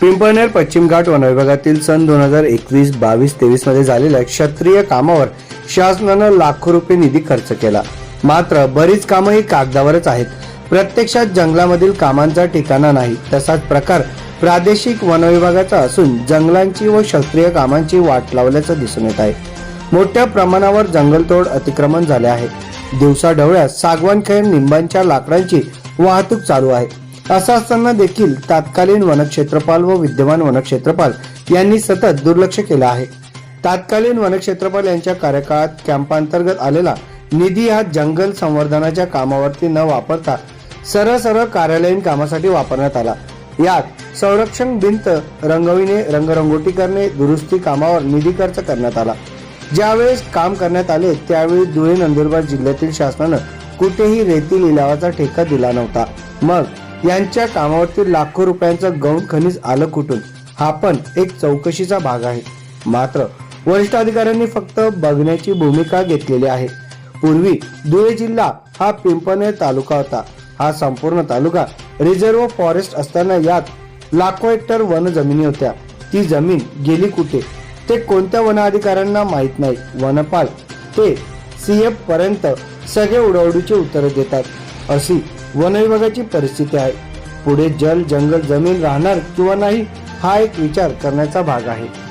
पिंपळनेर पश्चिम घाट वन विभागातील सन दोन हजार एकवीस बावीस तेवीसमध्ये झालेल्या क्षत्रिय कामावर शासनानं लाखो रुपये निधी खर्च केला. मात्र बरीच कामं ही कागदावरच आहेत. प्रत्यक्षात जंगलामधील कामांचा ठिकाणा नाही. तसाच प्रकार प्रादेशिक वन विभागाचा असून जंगलांची व क्षत्रिय कामांची वाट लावल्याचं दिसून येत आहे. मोठ्या प्रमाणावर जंगलतोड अतिक्रमण झाले आहे. दिवसाढवळ्यात सागवान खेळ निंबांच्या लाकडांची वाहतूक चालू आहे. असं असताना देखील तत्कालीन वनक्षेत्रपाल व विद्यमान वनक्षेत्रपाल यांनी सतत दुर्लक्ष केलं आहे. तत्कालीन वनक्षेत्रपाल यांच्या कार्यकाळात कॅम्पांतर्गत आलेला निधी हा जंगल संवर्धनाच्या कामावरती न वापरता सरळ सरळ कार्यालयीन कामासाठी वापरण्यात आला. यात संरक्षण भिंत रंगविणे रंगरंगोटी करणे दुरुस्ती कामावर निधी खर्च करण्यात आला. ज्यावेळेस काम करण्यात आले त्यावेळी धुळे नंदुरबार जिल्ह्यातील शासनानं कुठेही रेती लिलावाचा ठेका दिला नव्हता. मग यांच्या कामावरती लाखो रुपयांचं गौण खनिज आलं कुठून? हा पण एक चौकशीचा भाग आहे. मात्र वरिष्ठ अधिकाऱ्यांनी फक्त बघण्याची भूमिका घेतलेली आहे. पूर्वी धुळे जिल्हा हा पिंपनेर तालुका होता. हा संपूर्ण तालुका रिझर्व फॉरेस्ट असताना यात लाखो हेक्टर वन जमिनी होत्या. ती जमीन गेली कुठे? ते कोणत्या वन अधिकाऱ्यांना माहीत नाही. वनपाल ते सीएफ पर्यंत सगळे उडवडीचे उत्तर देतात. अशी वन विभागाची परिस्थिती आहे. पुढे जल जंगल जमीन राहणार किंवा नाही हा एक विचार करण्याचा भाग आहे.